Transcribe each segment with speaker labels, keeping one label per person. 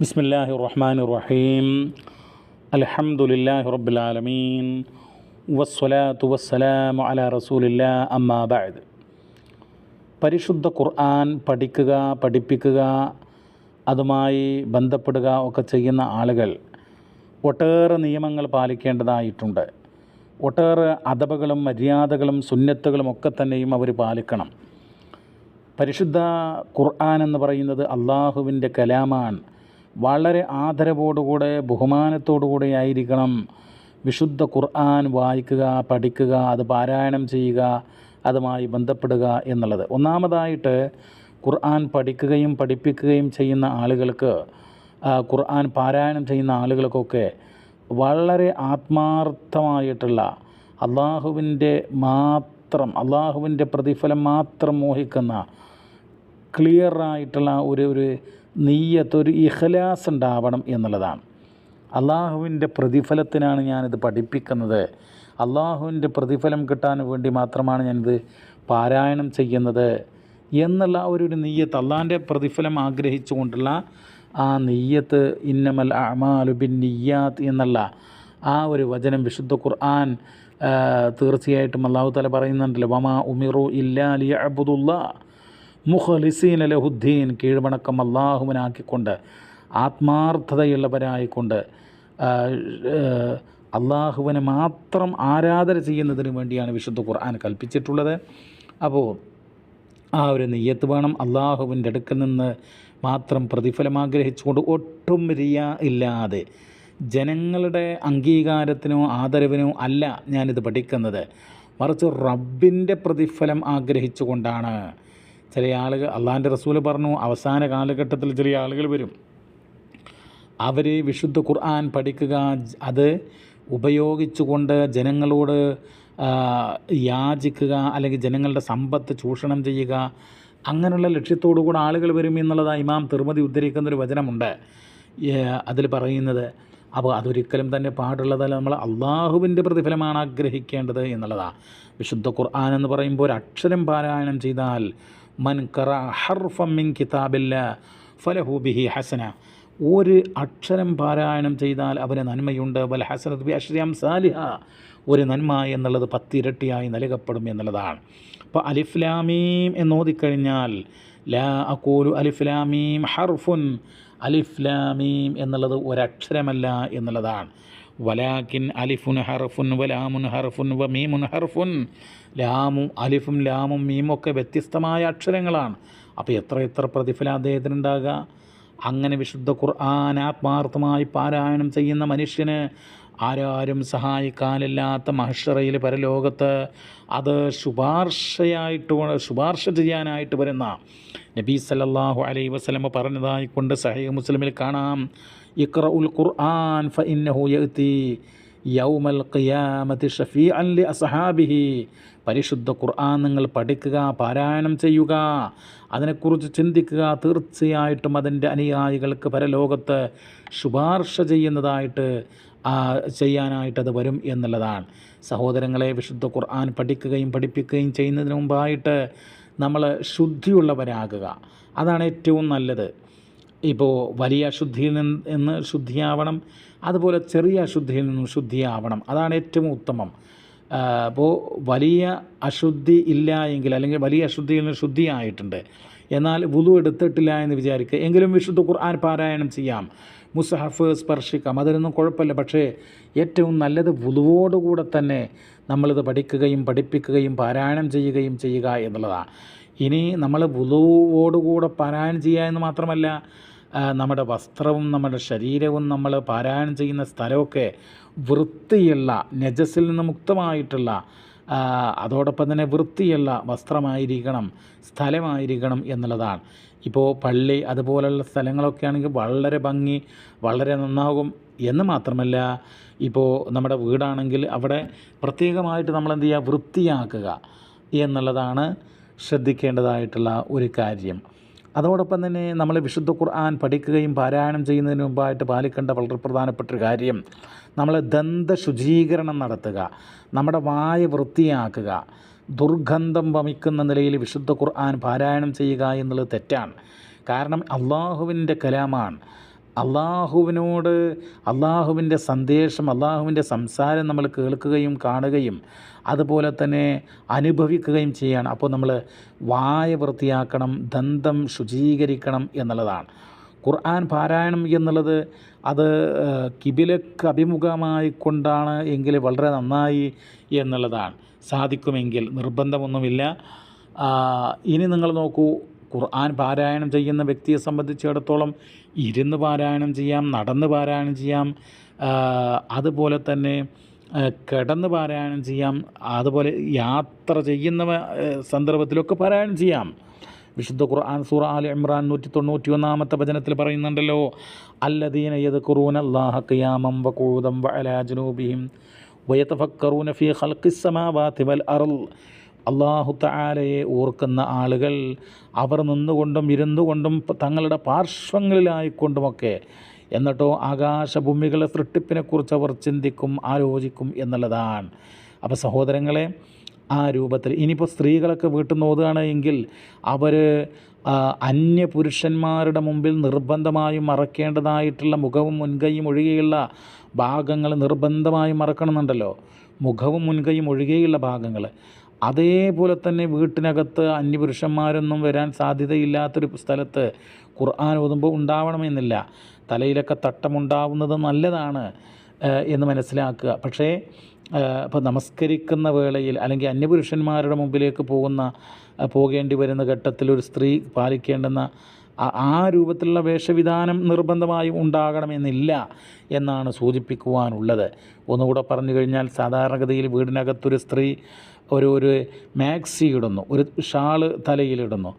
Speaker 1: بسم الله الرحمن الرحيم الحمد لله رب العالمين والصلاة والسلام على رسول الله أما بعد പരിശുദ്ധ ഖുർആൻ പഠിക്കുക പഠിപ്പിക്കുക അതുമായി ബന്ധപ്പെടുക ഒക്കെ ചെയ്യുന്ന ആളുകൾ ഒട്ടേറെ നിയമങ്ങൾ പാലിക്കേണ്ടതായിട്ടുണ്ട് ഒട്ടേറെ അദബകളും മര്യാദകളും സുന്നത്തുകളും ഒക്കെ തന്നെയും അവർ പാലിക്കണം പരിശുദ്ധ ഖുർആൻ എന്ന് പറയുന്നത് അള്ളാഹുവിൻ്റെ കലാമാണ് വളരെ ആദരവോടുകൂടെ ബഹുമാനത്തോടുകൂടെ ആയിരിക്കണം. വിശുദ്ധ ഖുർആൻ വായിക്കുക പഠിക്കുക അത് പാരായണം ചെയ്യുക അതുമായി ബന്ധപ്പെടുക എന്നുള്ളത്. ഒന്നാമതായിട്ട് ഖുർആൻ പഠിക്കുകയും പഠിപ്പിക്കുകയും ചെയ്യുന്ന ആളുകൾക്ക് ഖുർആൻ പാരായണം ചെയ്യുന്ന ആളുകൾക്കൊക്കെ വളരെ ആത്മാർത്ഥമായിട്ടുള്ള അള്ളാഹുവിന്റെ മാത്രം അള്ളാഹുവിന്റെ പ്രതിഫലം മാത്രം മോഹിക്കുന്ന ക്ലിയറായിട്ടുള്ള ഒരു ഒരു നീയത്ത് ഒരു ഇഖലാസ് ഉണ്ടാവണം എന്നുള്ളതാണ്. അള്ളാഹുവിന്റെ പ്രതിഫലത്തിനാണ് ഞാനിത് പഠിപ്പിക്കുന്നത്. അള്ളാഹുവിന്റെ പ്രതിഫലം കിട്ടാൻ വേണ്ടി മാത്രമാണ് ഞാനിത് പാരായണം ചെയ്യുന്നത് എന്നുള്ള ഒരു നെയ്യത്ത് അള്ളാഹിന്റെ പ്രതിഫലം ആഗ്രഹിച്ചുകൊണ്ടുള്ള ആ നെയ്യത്ത് ഇന്നമൽ അമാലുബിൻ നെയ്യാത്ത് എന്നുള്ള ആ ഒരു വചനം വിശുദ്ധ ഖുർആൻ തീർച്ചയായിട്ടും അള്ളാഹു തല പറയുന്നുണ്ടല്ലോ വമാ ഉമിറു ഇല്ലാ ലിയഅബുദുല്ല. മുഖലിസീൻ ലഹുദ്ദീൻ കീഴ്വണക്കം അള്ളാഹുവിനാക്കിക്കൊണ്ട് ആത്മാർത്ഥതയുള്ളവരായിക്കൊണ്ട് അള്ളാഹുവിനെ മാത്രം ആരാധന ചെയ്യുന്നതിന് വേണ്ടിയാണ് വിശുദ്ധ ഖുർആൻ കൽപ്പിച്ചിട്ടുള്ളത്. അപ്പോൾ ആ ഒരു നെയ്യത്ത് വേണം അള്ളാഹുവിന്റെ അടുക്കൽ നിന്ന് മാത്രം പ്രതിഫലം ആഗ്രഹിച്ചുകൊണ്ട് ഒട്ടും റിയ ഇല്ലാതെ ജനങ്ങളുടെ അംഗീകാരത്തിനോ ആദരവിനോ അല്ല ഞാനിത് പഠിക്കുന്നത്. മറിച്ച് റബ്ബിന്റെ പ്രതിഫലം ആഗ്രഹിച്ചുകൊണ്ടാണ് ചില ആളുകൾ അള്ളാഹാന്റെ റസൂൽ പറഞ്ഞു അവസാന കാലഘട്ടത്തിൽ ചില ആളുകൾ വരും. അവർ വിശുദ്ധ ഖുർആൻ പഠിക്കുക അത് ഉപയോഗിച്ചുകൊണ്ട് ജനങ്ങളോട് യാചിക്കുക അല്ലെങ്കിൽ ജനങ്ങളുടെ സമ്പത്ത് ചൂഷണം ചെയ്യുക അങ്ങനെയുള്ള ലക്ഷ്യത്തോടു കൂടെ ആളുകൾ വരും എന്നുള്ളതാണ് ഇമാം തിരുമതി ഉദ്ധരിക്കുന്നൊരു വചനമുണ്ട്. അതിൽ പറയുന്നത് അപ്പോൾ അതൊരിക്കലും തന്നെ പാടുള്ളതല്ല നമ്മൾ അള്ളാഹുവിന്റെ പ്രതിഫലമാണ് ആഗ്രഹിക്കേണ്ടത് എന്നുള്ളതാണ് വിശുദ്ധ ഖുർആൻ എന്ന് പറയുമ്പോൾ ഒരു അക്ഷരം പാരായണം ചെയ്താൽ മൻ കറ ഹർഫം മിൻ കിതാബില്ല ഫലഹു ബിഹി ഹസന. ഒരു അക്ഷരം പാരായണം ചെയ്താൽ അവന് നന്മയുണ്ട്. വൽ ഹസനത് ബി അഷ്രിയാം സാലിഹ ഒരു നന്മ എന്നുള്ളത് പത്തിരട്ടിയായി നൽകപ്പെടും എന്നുള്ളതാണ്. അപ്പോൾ അലിഫ്ലാമീം എന്നോതിക്കഴിഞ്ഞാൽ ലാ അക്കൂലു അലിഫ്ലാമീം ഹർഫുൻ. അലിഫ്ലാമീം എന്നുള്ളത് ഒരക്ഷരമല്ല എന്നുള്ളതാണ്. വലാക്കിൻ അലിഫുൻ ഹർഫുൻ വലാമുൻ ഹർഫുൻ വ മീമുൻ ഹർഫുൻ. ലാമും അലിഫും ലാമും മീമും ഒക്കെ വ്യത്യസ്തമായ അക്ഷരങ്ങളാണ്. അപ്പോൾ എത്ര എത്ര പ്രതിഫലം അദ്ദേഹത്തിനുണ്ടാകുക? അങ്ങനെ വിശുദ്ധ ഖുർആൻ ആത്മാർത്ഥമായി പാരായണം ചെയ്യുന്ന മനുഷ്യന് ആരാരും സഹായിക്കാനില്ലാത്ത മഹഷറയിൽ പരലോകത്ത് അത് ശുപാർശയായിട്ട് ശുപാർശ ചെയ്യാനായിട്ട് വരുന്ന നബി സല്ലല്ലാഹു അലൈ വസ്ലമ പറഞ്ഞതായിക്കൊണ്ട് കൊണ്ട് സഹീഹ് മുസ്ലിമിൽ കാണാം. ഉൽ ഖുർആൻ ഫഇന്നഹു ഇന്നഹു യഅതി യൗമൽ ഖിയാമത്തി ഷഫീഅൻ ലി അസ്ഹാബിഹി പരിശുദ്ധ ഖുർആൻ നിങ്ങൾ പഠിക്കുക പാരായണം ചെയ്യുക. അതിനെക്കുറിച്ച് ചിന്തിക്കുക. തീർച്ചയായിട്ടും അതിന്റെ അനുയായികൾക്ക് പരലോകത്ത് ശുപാർശ ചെയ്യുന്നതായിട്ട് ചെയ്യാനായിട്ടത് ചെയ്യാനായിട്ട് അത് വരും എന്നുള്ളതാണ്. സഹോദരങ്ങളെ വിശുദ്ധ ഖുർആൻ പഠിക്കുകയും പഠിപ്പിക്കുകയും ചെയ്യുന്നതിന് മുമ്പായിട്ട് നമ്മൾ ശുദ്ധിയുള്ളവരാകുക. അതാണ് ഏറ്റവും നല്ലത്. ഇപ്പോൾ വലിയ അശുദ്ധിയിൽ നിന്ന് ശുദ്ധിയാവണം അതുപോലെ ചെറിയ അശുദ്ധിയിൽ നിന്നും ശുദ്ധിയാവണം. അതാണ് ഏറ്റവും ഉത്തമം. അപ്പോൾ വലിയ അശുദ്ധി ഇല്ല എങ്കിൽ അല്ലെങ്കിൽ വലിയ അശുദ്ധിയിൽ നിന്ന് ശുദ്ധിയായിട്ടുണ്ട് എന്നാൽ വുതു എടുത്തിട്ടില്ല എന്ന് വിചാരിക്കുക. എങ്കിലും വിശുദ്ധ ഖുർആൻ പാരായണം ചെയ്യാം. മുസഹഫ് സ്പർശിക്കാം. അതിനൊന്നും കുഴപ്പമില്ല. പക്ഷേ ഏറ്റവും നല്ലത് വുതുവോടുകൂടെ തന്നെ നമ്മളിത് പഠിക്കുകയും പഠിപ്പിക്കുകയും പാരായണം ചെയ്യുകയും ചെയ്യുക എന്നുള്ളതാണ്. ഇനി നമ്മൾ വുതുവോടുകൂടെ പാരായണം ചെയ്യുക എന്ന് മാത്രമല്ല നമ്മുടെ വസ്ത്രവും നമ്മുടെ ശരീരവും നമ്മൾ പാരായണം ചെയ്യുന്ന സ്ഥലമൊക്കെ വൃത്തിയുള്ള നജസിൽ നിന്ന് മുക്തമായിട്ടുള്ള അതോടൊപ്പം തന്നെ വൃത്തിയുള്ള വസ്ത്രമായിരിക്കണം സ്ഥലമായിരിക്കണം എന്നുള്ളതാണ്. ഇപ്പോൾ പള്ളി അതുപോലെയുള്ള സ്ഥലങ്ങളൊക്കെ ആണെങ്കിൽ വളരെ ഭംഗി വളരെ നന്നാകും എന്ന് മാത്രമല്ല ഇപ്പോൾ നമ്മുടെ വീടാണെങ്കിൽ അവിടെ പ്രത്യേകമായിട്ട് നമ്മൾ എന്ത് ചെയ്യുക? വൃത്തിയാക്കുക എന്നുള്ളതാണ് ശ്രദ്ധിക്കേണ്ടതായിട്ടുള്ള ഒരു കാര്യം. അതോടൊപ്പം തന്നെ നമ്മൾ വിശുദ്ധ ഖുർആൻ പഠിക്കുകയും പാരായണം ചെയ്യുന്നതിന് മുമ്പായിട്ട് പാലിക്കേണ്ട വളരെ പ്രധാനപ്പെട്ട ഒരു കാര്യം. നമ്മൾ ദന്ത ശുചീകരണം നടത്തുക നമ്മുടെ വായ വൃത്തിയാക്കുക ദുർഗന്ധം വമിക്കുന്ന നിലയിൽ വിശുദ്ധ ഖുർആൻ പാരായണം ചെയ്യുക എന്നുള്ളത് തെറ്റാണ്. കാരണം അള്ളാഹുവിന്റെ കലാമാണ് അള്ളാഹുവിനോട് അള്ളാഹുവിന്റെ സന്ദേശം അള്ളാഹുവിന്റെ സംസാരം നമ്മൾ കേൾക്കുകയും കാണുകയും അതുപോലെ തന്നെ അനുഭവിക്കുകയും ചെയ്യുകയാണ് അപ്പോൾ നമ്മൾ വായ വൃത്തിയാക്കണം ദന്തം ശുചീകരിക്കണം എന്നുള്ളതാണ്. ഖുർആൻ പാരായണം എന്നുള്ളത് അത് കിബിലക്ക് അഭിമുഖമായി കൊണ്ടാണ് എങ്കിൽ വളരെ നന്നായി എന്നുള്ളതാണ്. സാധിക്കുമെങ്കിൽ നിർബന്ധമൊന്നുമില്ല. ഇനി നിങ്ങൾ നോക്കൂ ഖുർആൻ പാരായണം ചെയ്യുന്ന വ്യക്തിയെ സംബന്ധിച്ചിടത്തോളം ഇരുന്ന് പാരായണം ചെയ്യാം നടന്ന് പാരായണം ചെയ്യാം അതുപോലെ തന്നെ കിടന്ന് പാരായണം ചെയ്യാം അതുപോലെ യാത്ര ചെയ്യുന്ന സന്ദർഭത്തിലൊക്കെ പാരായണം ചെയ്യാം. വിശുദ്ധ ഖുർആൻ സൂറ അൽ ഇമ്രാൻ നൂറ്റി തൊണ്ണൂറ്റി ഒന്നാമത്തെ വചനത്തിൽ പറയുന്നുണ്ടല്ലോ അല്ലദീന യത് ഖുറൂൻ അള്ളാഹ ഖിയാമം വഖൂദം വലാജനൂബിയും വയത്ത് വയതഫക്കറൂന ഫീ ഖൽഖിസ് സമാവാതി വൽ അർൾ അള്ളാഹു താലയെ ഓർക്കുന്ന ആളുകൾ അവർ നിന്നുകൊണ്ടും ഇരുന്നുകൊണ്ടും തങ്ങളുടെ പാർശ്വങ്ങളിലായിക്കൊണ്ടുമൊക്കെ എന്നിട്ടോ ആകാശഭൂമികളെ സൃഷ്ടിപ്പിനെക്കുറിച്ച് അവർ ചിന്തിക്കും ആലോചിക്കും എന്നുള്ളതാണ്. അപ്പോൾ സഹോദരങ്ങളെ ആ രൂപത്തിൽ ഇനിയിപ്പോൾ സ്ത്രീകളൊക്കെ വീട്ടിൽ നിന്ന് ഓതുകയാണ് എങ്കിൽ അവർ അന്യ പുരുഷന്മാരുടെ മുമ്പിൽ നിർബന്ധമായും മറക്കേണ്ടതായിട്ടുള്ള മുഖവും മുൻകൈയും ഒഴികെയുള്ള ഭാഗങ്ങൾ നിർബന്ധമായും മറക്കണമെന്നുണ്ടല്ലോ. മുഖവും മുൻകൈയും ഒഴികെയുള്ള ഭാഗങ്ങൾ. അതേപോലെ തന്നെ വീട്ടിനകത്ത് അന്യപുരുഷന്മാരൊന്നും വരാൻ സാധ്യതയില്ലാത്തൊരു സ്ഥലത്ത് ഖുർആൻ ഓതുമ്പോൾ ഉണ്ടാവണമെന്നില്ല. തലയിലൊക്കെ തട്ടമുണ്ടാവുന്നത് നല്ലതാണ് എന്ന് മനസ്സിലാക്കുക. പക്ഷേ ഇപ്പോൾ നമസ്കരിക്കുന്ന വേളയിൽ അല്ലെങ്കിൽ അന്യപുരുഷന്മാരുടെ മുമ്പിലേക്ക് പോകുന്ന പോകേണ്ടി വരുന്ന ഘട്ടത്തിൽ ഒരു സ്ത്രീ പാലിക്കേണ്ടുന്ന ആ രൂപത്തിലുള്ള വേഷവിധാനം നിർബന്ധമായും ഉണ്ടാകണമെന്നില്ല എന്നാണ് സൂചിപ്പിക്കുവാനുള്ളത്. ഒന്നുകൂടെ പറഞ്ഞു കഴിഞ്ഞാൽ സാധാരണഗതിയിൽ വീടിനകത്തൊരു സ്ത്രീ ഒരു ഒരു മാക്സി ഇടുന്നു ഒരു ഷാൾ തലയിലിടുന്നു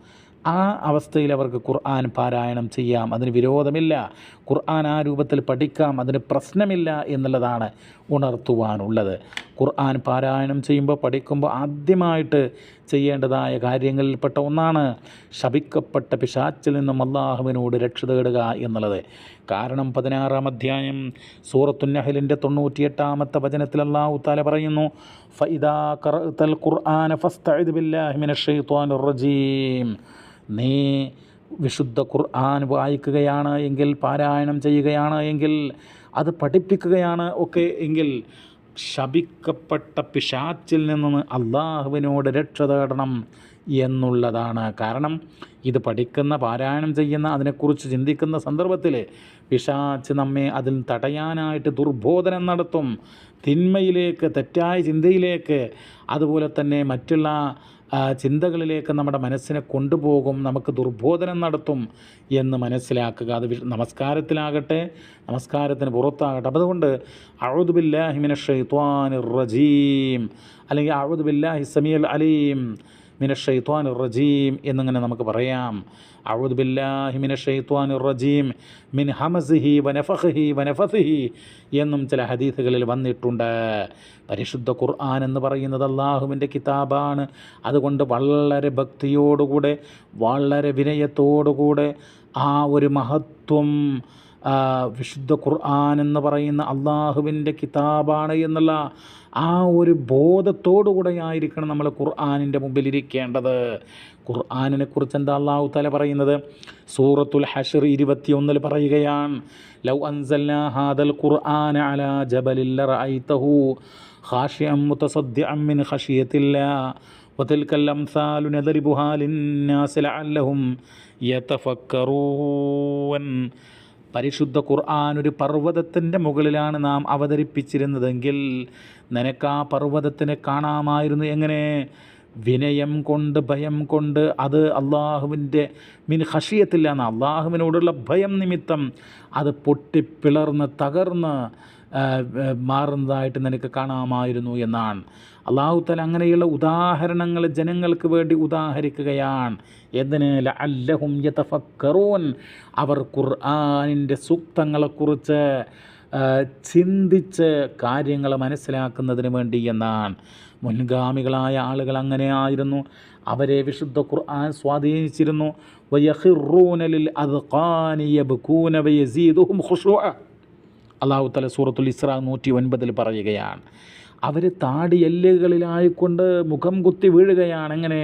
Speaker 1: ആ അവസ്ഥയിൽ അവർക്ക് ഖുർആൻ പാരായണം ചെയ്യാം. അതിന് വിരോധമില്ല. ഖുർആൻ ആ രൂപത്തിൽ പഠിക്കാം. അതിന് പ്രശ്നമില്ല എന്നുള്ളതാണ് ഉണർത്തുവാനുള്ളത്. ഖുർആൻ പാരായണം ചെയ്യുമ്പോൾ പഠിക്കുമ്പോൾ ആദ്യമായിട്ട് ചെയ്യേണ്ടതായ കാര്യങ്ങളിൽപ്പെട്ട ഒന്നാണ് ശപിക്കപ്പെട്ട പിശാച്ചിൽ നിന്നും അള്ളാഹുവിനോട് രക്ഷ തേടുക എന്നുള്ളത്. കാരണം പതിനാറാം അധ്യായം സൂറത്തുന്നഹലിന്റെ തൊണ്ണൂറ്റിയെട്ടാമത്തെ വചനത്തിൽ അള്ളാഹു താല പറയുന്നു ഖുർആന ബില്ലാഹി റജീം. നീ വിശുദ്ധ ഖുർആൻ വായിക്കുകയാണ് എങ്കിൽ പാരായണം ചെയ്യുകയാണ് എങ്കിൽ അത് പഠിപ്പിക്കുകയാണ് ഒക്കെ എങ്കിൽ ശപിക്കപ്പെട്ട പിശാച്ചിൽ നിന്ന് അള്ളാഹുവിനോട് രക്ഷ തേടണം എന്നുള്ളതാണ് കാരണം. ഇത് പഠിക്കുന്ന പാരായണം ചെയ്യുന്ന അതിനെക്കുറിച്ച് ചിന്തിക്കുന്ന സന്ദർഭത്തിൽ പിശാച്ച് നമ്മെ അതിൽ തടയാനായിട്ട് ദുർബോധനം നടത്തും. തിന്മയിലേക്ക് തെറ്റായ ചിന്തയിലേക്ക് അതുപോലെ തന്നെ മറ്റുള്ള ചിന്തകളിലേക്ക് നമ്മുടെ മനസ്സിനെ കൊണ്ടുപോകും നമുക്ക് ദുർബോധനം നടത്തും എന്ന് മനസ്സിലാക്കുക. അത് നമസ്കാരത്തിലാകട്ടെ നമസ്കാരത്തിന് പുറത്താകട്ടെ. അപ്പം അതുകൊണ്ട് അഴുദുബില്ലാഹിമിന ഷെയ്ത്വാൻ റജീം അല്ലെങ്കിൽ അഴുദുബില്ലാഹി സമീൽ അലീം മിന റജീം എന്നിങ്ങനെ നമുക്ക് പറയാം. അഴുദ് ബില്ലാഹി മിന റജീം മിൻ ഹമസിഹി വനഫഹി വനഫസിഹി എന്നും ചില ഹദീസുകളിൽ വന്നിട്ടുണ്ട്. പരിശുദ്ധ ഖുർആൻ എന്ന് പറയുന്നത് അള്ളാഹുവിന്റെ കിതാബാണ്. അതുകൊണ്ട് വളരെ ഭക്തിയോടുകൂടെ വളരെ വിനയത്തോടുകൂടെ ആ ഒരു മഹത്വം വിശുദ്ധ ഖുർആൻ എന്ന് പറയുന്ന അള്ളാഹുവിൻ്റെ കിതാബാണ് എന്നുള്ള ആ ഒരു ബോധത്തോടു കൂടെ ആയിരിക്കണം നമ്മൾ ഖുർആാനിൻ്റെ മുമ്പിൽ ഇരിക്കേണ്ടത് ഖുർആാനിനെ കുറിച്ച് എന്താ അള്ളാഹു തല പറയുന്നത് സൂറത്തുൽ ഹഷർ ഇരുപത്തിയൊന്നിൽ പറയുകയാണ് ലൗ അൻസൽന ഹാദൽ ഖുർആൻ അല ജബലില്ല റഅയ്തഹു ഖാഷിഅം മുതസദ്ദിഅം മിൻ ഖശിയത്തില്ലാ وتلك الأمثال نضربها للناس لعلهم يتفكرون പരിശുദ്ധ ഖുർആൻ ഒരു പർവതത്തിന്റെ മുകളിലാണ് നാം അവതരിപ്പിച്ചിരുന്നതെങ്കിൽ നിനക്ക് ആ പർവതത്തിനെ കാണാമായിരുന്നു. എങ്ങനെ? വിനയം കൊണ്ട് ഭയം കൊണ്ട്. അത് അള്ളാഹുവിന്റെ മിൻ ഹഷിയത്തില്ല എന്ന് അള്ളാഹുവിനോടുള്ള ഭയം നിമിത്തം അത് പൊട്ടിപ്പിളർന്ന് തകർന്ന് മാറുന്നതായിട്ട് നിനക്ക് കാണാമായിരുന്നു എന്നാണ്. അള്ളാഹുത്തല അങ്ങനെയുള്ള ഉദാഹരണങ്ങൾ ജനങ്ങൾക്ക് വേണ്ടി ഉദാഹരിക്കുകയാണ്. എന്തിന്? അല്ലഹും യതഫക്കറൂൻ. അവർ ഖുർആാനിന്റെ സൂക്തങ്ങളെക്കുറിച്ച് ചിന്തിച്ച് കാര്യങ്ങൾ മനസ്സിലാക്കുന്നതിന് വേണ്ടി എന്നാണ്. മുൻഗാമികളായ ആളുകൾ അങ്ങനെ ആയിരുന്നു. അവരെ വിശുദ്ധ ഖുർആൻ സ്വാധീനിച്ചിരുന്നു. വയഹിറൂനലിൽ അത് യബ്കൂന കൂനവയസീദും ഖുശൂഅ അള്ളാഹു തല സൂറത്തുൽ ഇസ്ര നൂറ്റി ഒൻപതിൽ പറയുകയാണ് അവർ താടി എല്ലുകളിലായിക്കൊണ്ട് മുഖം കുത്തി വീഴുകയാണ്. എങ്ങനെ?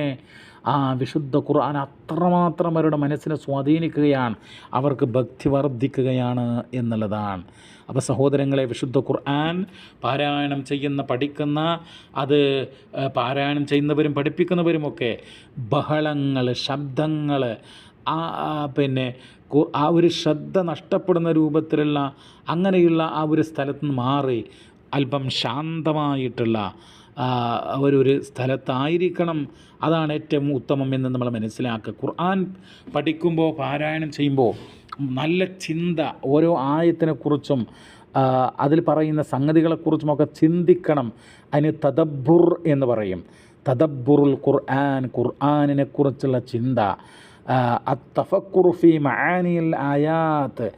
Speaker 1: ആ വിശുദ്ധ ഖുർആൻ അത്രമാത്രം അവരുടെ മനസ്സിനെ സ്വാധീനിക്കുകയാണ് അവർക്ക് ഭക്തി വർദ്ധിക്കുകയാണ് എന്നുള്ളതാണ്. അപ്പോൾ സഹോദരങ്ങളെ വിശുദ്ധ ഖുർആൻ പാരായണം ചെയ്യുന്ന പഠിക്കുന്ന അത് പാരായണം ചെയ്യുന്നവരും പഠിപ്പിക്കുന്നവരുമൊക്കെ ബഹളങ്ങൾ ശബ്ദങ്ങൾ ആ പിന്നെ ആ ഒരു ശ്രദ്ധ നഷ്ടപ്പെടുന്ന രൂപത്തിലുള്ള അങ്ങനെയുള്ള ആ ഒരു സ്ഥലത്ത് നിന്ന് മാറി അല്പം ശാന്തമായിട്ടുള്ള ഒരു സ്ഥലത്തായിരിക്കണം. അതാണ് ഏറ്റവും ഉത്തമം എന്ന് നമ്മൾ മനസ്സിലാക്കുക. ഖുർആൻ പഠിക്കുമ്പോൾ പാരായണം ചെയ്യുമ്പോൾ നല്ല ചിന്ത ഓരോ ആയത്തിനെക്കുറിച്ചും അതിൽ പറയുന്ന സംഗതികളെക്കുറിച്ചും ഒക്കെ ചിന്തിക്കണം. അതിന് തദബ്ബുർ എന്ന് പറയും. തദബ്ബുറുൽ ഖുർആൻ ഖുർആാനിനെക്കുറിച്ചുള്ള ചിന്ത. അത്തഫക്കുറുഫി മാനിയൽ ആയാത്ത്.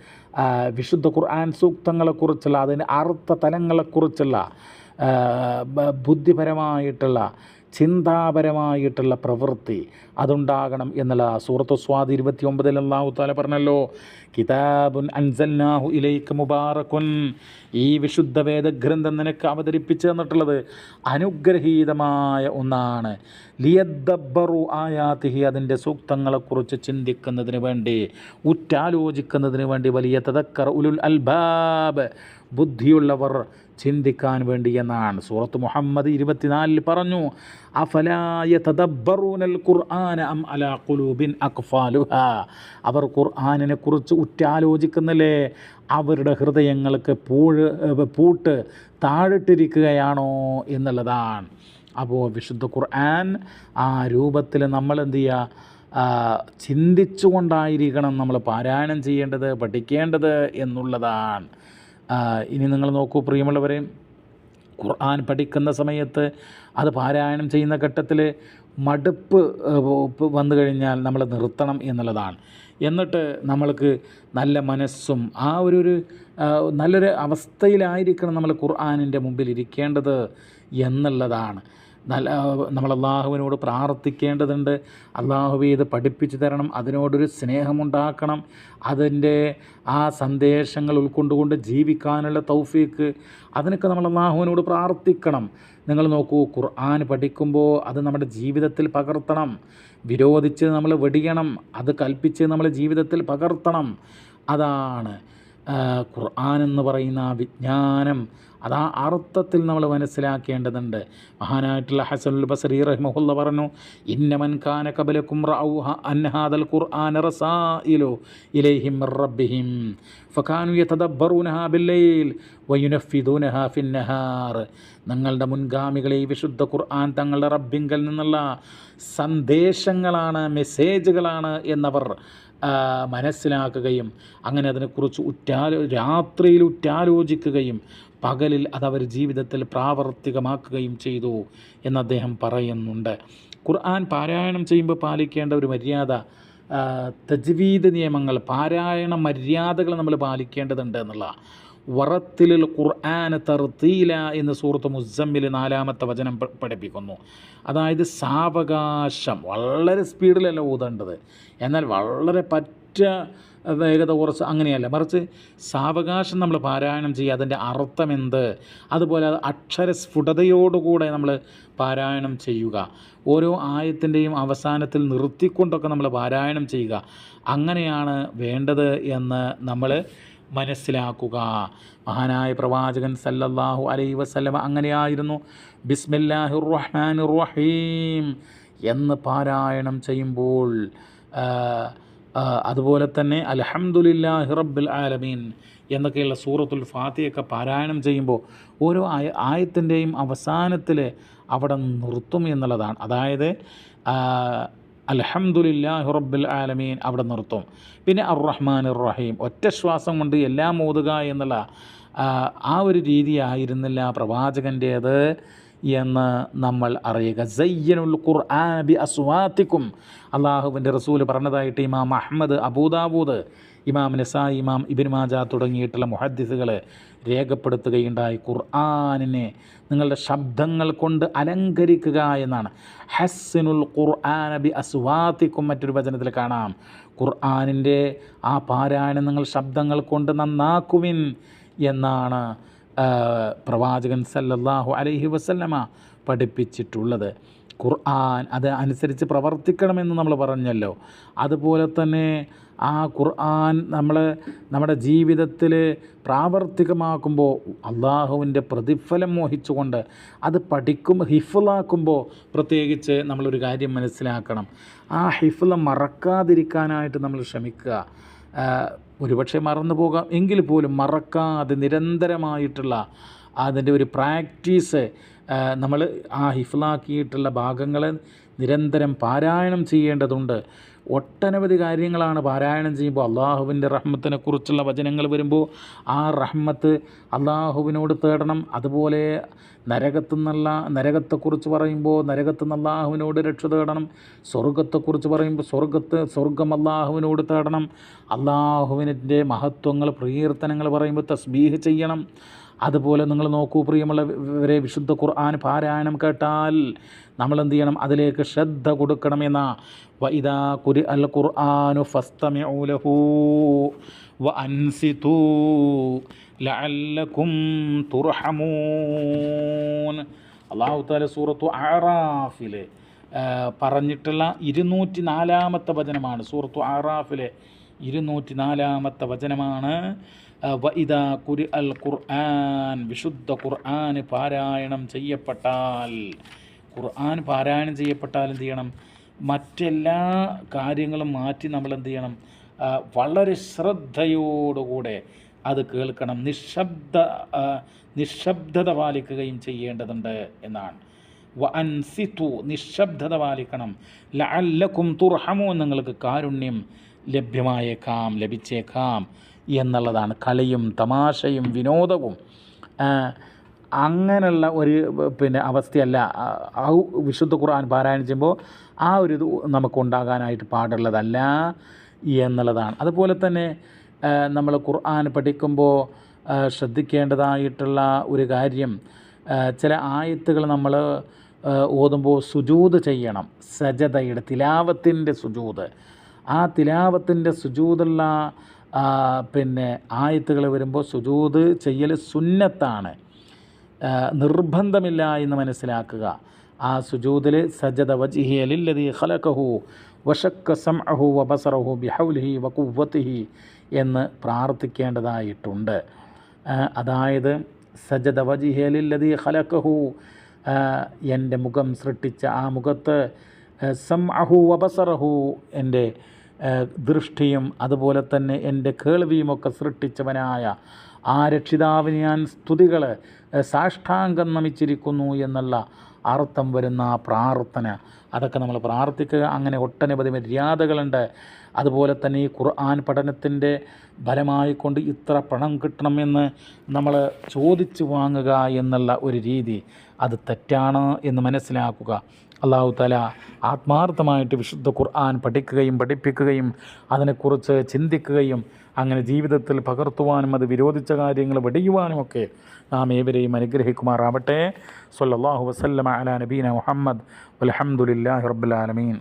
Speaker 1: വിശുദ്ധ ഖുർആൻ സൂക്തങ്ങളെക്കുറിച്ചുള്ള അതിന്റെ അർത്ഥ തലങ്ങളെക്കുറിച്ചുള്ള ബുദ്ധിപരമായിട്ടുള്ള ചിന്താപരമായിട്ടുള്ള പ്രവൃത്തി അതുണ്ടാകണം എന്നുള്ള സൂറത്ത് സ്വാദ് ഇരുപത്തി ഒമ്പതിൽ അള്ളാഹു താല പറഞ്ഞല്ലോ കിതാബുൻ അൻസൽനാഹു ഇലൈക്ക് മുബാറക്കുൻ ഈ വിശുദ്ധ വേദഗ്രന്ഥം നിനക്ക് അവതരിപ്പിച്ചു തന്നിട്ടുള്ളത് അനുഗ്രഹീതമായ ഒന്നാണ്. ലിയദ്ദബ്ബറു ആയാതിഹി അതിന്റെ സൂക്തങ്ങളെക്കുറിച്ച് ചിന്തിക്കുന്നതിന് വേണ്ടി ഉറ്റാലോചിക്കുന്നതിന് വേണ്ടി വലിയ തതക്കർ ഉലുൽ അൽബാബ് ബുദ്ധിയുള്ളവർ ചിന്തിക്കാൻ വേണ്ടി എന്നാണ്. സൂറത്ത് മുഹമ്മദ് ഇരുപത്തിനാലിൽ പറഞ്ഞു അഫലായ തദബ്ബറൂനൽ ഖുർആന അം അലാ ഖുലൂബിൻ അക്ഫാലുഹ അവർ ഖുർആനിനെ കുറിച്ച് ഉറ്റാലോചിക്കുന്നില്ലേ? അവരുടെ ഹൃദയങ്ങൾക്ക് പൂഴ് പൂട്ട് താഴിട്ടിരിക്കുകയാണോ എന്നുള്ളതാണ്. അപ്പോൾ വിശുദ്ധ ഖുർആൻ ആ രൂപത്തിൽ നമ്മൾ എന്തു ചെയ്യുക ചിന്തിച്ചുകൊണ്ടായിരിക്കണം നമ്മൾ പാരായണം ചെയ്യേണ്ടത് പഠിക്കേണ്ടത് എന്നുള്ളതാണ്. ഇനി നിങ്ങൾ നോക്കൂ പ്രിയമുള്ളവരെ ഖുർആൻ പഠിക്കുന്ന സമയത്ത് അത് പാരായണം ചെയ്യുന്ന ഘട്ടത്തിൽ മടുപ്പ് വന്നു കഴിഞ്ഞാൽ നമ്മൾ നിർത്തണം എന്നുള്ളതാണ്. എന്നിട്ട് നമ്മൾക്ക് നല്ല മനസ്സും ആ ഒരു ഒരു നല്ലൊരു അവസ്ഥയിലായിരിക്കണം നമ്മൾ ഖുർആാനിന്റെ മുമ്പിൽ ഇരിക്കേണ്ടത് എന്നുള്ളതാണ്. നല്ല നമ്മൾ അള്ളാഹുവിനോട് പ്രാർത്ഥിക്കേണ്ടതുണ്ട്. അള്ളാഹുവെ ഇത് പഠിപ്പിച്ചു തരണം. അതിനോടൊരു സ്നേഹമുണ്ടാക്കണം. അതിന്റെ ആ സന്ദേശങ്ങൾ ഉൾക്കൊണ്ടുകൊണ്ട് ജീവിക്കാനുള്ള തൗഫീക്ക്. അതിനൊക്കെ നമ്മൾ അള്ളാഹുവിനോട് പ്രാർത്ഥിക്കണം. നിങ്ങൾ നോക്കൂ ഖുർആൻ പഠിക്കുമ്പോൾ അത് നമ്മുടെ ജീവിതത്തിൽ പകർത്തണം. വിരോധിച്ച് നമ്മൾ വെടിയണം. അത് കൽപ്പിച്ച് നമ്മൾ ജീവിതത്തിൽ പകർത്തണം. അതാണ് ഖുർആൻ എന്ന് പറയുന്ന വിജ്ഞാനം. അത് ആ അർത്ഥത്തിൽ നമ്മൾ മനസ്സിലാക്കേണ്ടതുണ്ട്. മഹാനായിട്ടുള്ള ഹസനുൽ ബസറി റഹ്മുല്ല പറഞ്ഞു ഇന്നമൻ ഖാന റഔഹ അൻഹാദൽ ഖുർആൻ റസായിലു ഇലൈഹിം റബ്ബിഹിം ഫകാനു യതദബ്ബറൂനഹ നിങ്ങളുടെ മുൻഗാമികളെ ഈ വിശുദ്ധ ഖുർആൻ തങ്ങളുടെ റബ്ബിങ്കൽ നിന്നുള്ള സന്ദേശങ്ങളാണ് മെസ്സേജുകളാണ് എന്നവർ മനസ്സിലാക്കുകയും അങ്ങനെ അതിനെക്കുറിച്ച് ഉറ്റാലോ രാത്രിയിൽ ഉറ്റാലോചിക്കുകയും പകലിൽ അതവർ ജീവിതത്തിൽ പ്രാവർത്തികമാക്കുകയും ചെയ്തു എന്ന് അദ്ദേഹം പറയുന്നുണ്ട്. ഖുർആൻ പാരായണം ചെയ്യുമ്പോൾ പാലിക്കേണ്ട ഒരു മര്യാദ തജ്വീദ് നിയമങ്ങൾ പാരായണ മര്യാദകൾ നമ്മൾ പാലിക്കേണ്ടതുണ്ട് എന്നുള്ള വറത്തിലിൽ ഖുർആൻ തർത്തീല എന്ന് സൂറത്ത് മുസമ്മിൽ നാലാമത്തെ വചനം പഠിപ്പിക്കുന്നു. അതായത് സാവകാശം. വളരെ സ്പീഡിലല്ല ഊതേണ്ടത്. എന്നാൽ വളരെ പറ്റ വേഗത കുറച്ച് അങ്ങനെയല്ല. മറിച്ച് സാവകാശം നമ്മൾ പാരായണം ചെയ്യുക. അതിന്റെ അർത്ഥം എന്ത്? അതുപോലെ അത് അക്ഷരസ്ഫുടതയോടുകൂടെ നമ്മൾ പാരായണം ചെയ്യുക. ഓരോ ആയത്തിന്റെയും അവസാനത്തിൽ നിർത്തിക്കൊണ്ടൊക്കെ നമ്മൾ പാരായണം ചെയ്യുക. അങ്ങനെയാണ് വേണ്ടത് എന്ന് നമ്മൾ മനസ്സിലാക്കുക. മഹാനായ പ്രവാചകൻ സല്ലല്ലാഹു അലൈ വസ്ലമ അങ്ങനെയായിരുന്നു. ബിസ്മില്ലാഹിർ റഹ്മാനിർ റഹീം എന്ന് പാരായണം ചെയ്യുമ്പോൾ അതുപോലെ തന്നെ അലഹമുല്ലാ ഹിറബുൽ ആലമീൻ എന്നൊക്കെയുള്ള സൂറത്തുൽ ഫാത്തിയൊക്കെ പാരായണം ചെയ്യുമ്പോൾ ഓരോ ആയ ആയത്തിന്റെയും അവസാനത്തിൽ അവിടെ നിർത്തും എന്നുള്ളതാണ്. അതായത് ആ, അൽഹംദുലില്ലാഹി റബ്ബിൽ ആലമീൻ. അവിടെ നിർത്തും. പിന്നെ അർ റഹ്മാൻ റഹീം ഒറ്റ ശ്വാസം കൊണ്ട് എല്ലാം ഓതുക എന്നുള്ള ആ ഒരു രീതിയായിരുന്നില്ല പ്രവാചകന്റേത്. എന്ന് നമ്മൾ അറിയുക. സയ്യനുൽ ഖുർആൻ ബി അസ്വാത്തിക്കും. അള്ളാഹുവിന്റെ റസൂൽ പറഞ്ഞതായിട്ട് ഇമാം അഹമ്മദ് അബൂദാബൂദ് ഇമാം നിസാ ഇമാം ഇബിൻ മാജ തുടങ്ങിയിട്ടുള്ള മുഹദ്ദിസുകൾ രേഖപ്പെടുത്തുകയുണ്ടായി. ഖുർആാനിനെ നിങ്ങളുടെ ശബ്ദങ്ങൾ കൊണ്ട് അലങ്കരിക്കുക എന്നാണ്. ഹസ്സിനുൽ ഖുർആൻ ബി അസ്വാത്തിക്കും മറ്റൊരു വചനത്തിൽ കാണാം. ഖുർആാനിന്റെ ആ പാരായണം നിങ്ങൾ ശബ്ദങ്ങൾ കൊണ്ട് നന്നാക്കുവിൻ എന്നാണ് പ്രവാചകൻ സല്ലല്ലാഹു അലൈഹി വസല്ലമ പഠിപ്പിച്ചിട്ടുള്ളത്. ഖുർആൻ അത് അനുസരിച്ച് പ്രവർത്തിക്കണമെന്ന് നമ്മൾ പറഞ്ഞല്ലോ. അതുപോലെ തന്നെ ആ ഖുർആൻ നമ്മൾ നമ്മുടെ ജീവിതത്തിൽ പ്രാവർത്തികമാക്കുമ്പോൾ അള്ളാഹുവിന്റെ പ്രതിഫലം മോഹിച്ചുകൊണ്ട് അത് പഠിക്കും ഹിഫിളാക്കുമ്പോൾ പ്രത്യേകിച്ച് നമ്മളൊരു കാര്യം മനസ്സിലാക്കണം. ആ ഹിഫിള മറക്കാതിരിക്കാനായിട്ട് നമ്മൾ ശ്രമിക്കുക. ഒരുപക്ഷെ മറന്നു പോകാം. എങ്കിൽ പോലും മറക്കാതെ നിരന്തരമായിട്ടുള്ള അതിന്റെ ഒരു പ്രാക്ടീസ് നമ്മൾ ആ ഹിഫ്ലാക്കിയിട്ടുള്ള ഭാഗങ്ങളെ നിരന്തരം പാരായണം ചെയ്യേണ്ടതുണ്ട്. ഒട്ടനവധി കാര്യങ്ങളാണ് പാരായണം ചെയ്യുമ്പോൾ അള്ളാഹുവിന്റെ റഹ്മത്തിനെ കുറിച്ചുള്ള വചനങ്ങൾ വരുമ്പോൾ ആ റഹ്മത്ത് അള്ളാഹുവിനോട് തേടണം. അതുപോലെ നരകത്തു നിന്നുള്ള നരകത്തെക്കുറിച്ച് പറയുമ്പോൾ നരകത്തു നിന്ന് അള്ളാഹുവിനോട് രക്ഷ തേടണം. സ്വർഗത്തെക്കുറിച്ച് പറയുമ്പോൾ സ്വർഗത്ത് സ്വർഗം അള്ളാഹുവിനോട് തേടണം. അള്ളാഹുവിന്റെ മഹത്വങ്ങൾ പ്രകീർത്തനങ്ങൾ പറയുമ്പോൾ തസ്ബീഹ് ചെയ്യണം. അതുപോലെ നിങ്ങൾ നോക്കൂ പ്രിയമുള്ളവരെ വിശുദ്ധ ഖുർആൻ പാരായണം കേട്ടാൽ നമ്മൾ എന്ത് ചെയ്യണം അതിലേക്ക് ശ്രദ്ധ കൊടുക്കണമെന്ന. വൈദാ കുരി അൽ ഖുർആാനു ഫസ്തമൂലഹൂ വ അൻസിതൂ തുർഹമൂൻ. സൂറത്തു ആറാഫിലെ പറഞ്ഞിട്ടുള്ള ഇരുന്നൂറ്റി നാലാമത്തെ വചനമാണ്. സൂറത്തു ആറാഫിലെ ഇരുന്നൂറ്റി നാലാമത്തെ വചനമാണ്. വ ഇതാ കുരി അൽ ഖുർആൻ വിശുദ്ധ ഖുർആൻ പാരായണം ചെയ്യപ്പെട്ടാൽ ഖുർആൻ പാരായണം ചെയ്യപ്പെട്ടാൽ എന്ത് ചെയ്യണം? മറ്റെല്ലാ കാര്യങ്ങളും മാറ്റി നമ്മൾ എന്ത് ചെയ്യണം? വളരെ ശ്രദ്ധയോടുകൂടെ അത് കേൾക്കണം. നിശബ്ദ നിശബ്ദത പാലിക്കുകയും ചെയ്യേണ്ടതുണ്ട് എന്നാണ്. വ അൻസിത്തു നിശബ്ദത പാലിക്കണം. ലഅല്ലക്കും തുർഹമോ നിങ്ങൾക്ക് കാരുണ്യം ലഭ്യമായേക്കാം ലഭിച്ചേക്കാം. എന്നുള്ളതാണ്. കളിയും തമാശയും വിനോദവും. അങ്ങനെയുള്ള ഒരു പിന്നെ അവസ്ഥയല്ല. ആ, വിശുദ്ധ ഖുർആൻ പാരായണം ചെയ്യുമ്പോൾ ആ ഒരു ഇത് നമുക്കുണ്ടാകാനായിട്ട് പാടുള്ളതല്ല എന്നുള്ളതാണ്. അതുപോലെ തന്നെ നമ്മൾ ഖുർആൻ പഠിക്കുമ്പോൾ ശ്രദ്ധിക്കേണ്ടതായിട്ടുള്ള ഒരു കാര്യം ചില ആയത്തുകൾ നമ്മൾ ഓതുമ്പോൾ സുജൂത് ചെയ്യണം. സജതയുടെ തിലാവത്തിന്റെ സുജൂത്. ആ തിലാവത്തിന്റെ സുജൂതുള്ള പിന്നെ ആയത്തുകൾ വരുമ്പോൾ സുജൂത് ചെയ്യൽ സുന്നത്താണ്. നിർബന്ധമില്ല എന്ന് മനസ്സിലാക്കുക. ആ സുജൂതിൽ സജദ വജിഹിയലില്ലതി ഖലഖഹു വശക്ക സംഅഹു വബസറഹു ബിഹൗലിഹി വക്കുവത്തിഹി എന്ന് പ്രാർത്ഥിക്കേണ്ടതായിട്ടുണ്ട്. അതായത് സജദ വജിഹിയലില്ലതി ഖലഖഹു എന്റെ മുഖം സൃഷ്ടിച്ച ആ മുഖത്ത് സംഅഹു വബസറഹു എന്റെ ദൃഷ്ടിയും അതുപോലെ തന്നെ എന്റെ കേൾവിയുമൊക്കെ സൃഷ്ടിച്ചവനായ ആ രക്ഷിതാവിന് ഞാൻ സ്തുതികൾ സാഷ്ടാംഗം നമിച്ചിരിക്കുന്നു എന്നുള്ള അർത്ഥം വരുന്ന പ്രാർത്ഥന. അതൊക്കെ നമ്മൾ പ്രാർത്ഥിക്കുക. അങ്ങനെ ഒട്ടനവധി മര്യാദകളുണ്ട്. അതുപോലെ തന്നെ ഈ ഖുർആൻ പഠനത്തിന്റെ ഫലമായിക്കൊണ്ട് ഇത്ര പണം കിട്ടണമെന്ന് നമ്മൾ ചോദിച്ചു വാങ്ങുക എന്നുള്ള ഒരു രീതി. അത് തെറ്റാണ് എന്ന് മനസ്സിലാക്കുക. അള്ളാഹു തല ആത്മാർത്ഥമായിട്ട് വിശുദ്ധ ഖുർആൻ പഠിക്കുകയും പഠിപ്പിക്കുകയും അതിനെക്കുറിച്ച് ചിന്തിക്കുകയും അങ്ങനെ ജീവിതത്തിൽ പകർത്തുവാനും അത് വിരോധിച്ച കാര്യങ്ങൾ വെടിയുവാനുമൊക്കെ നാം ഏവരെയും അനുഗ്രഹിക്കുമാറാവട്ടെ. സല്ലാഹു വസല്ലമ അല നബീന മുഹമ്മദ്. അലഹമുല്ലാ റബ്ബിൽ ആലമീൻ.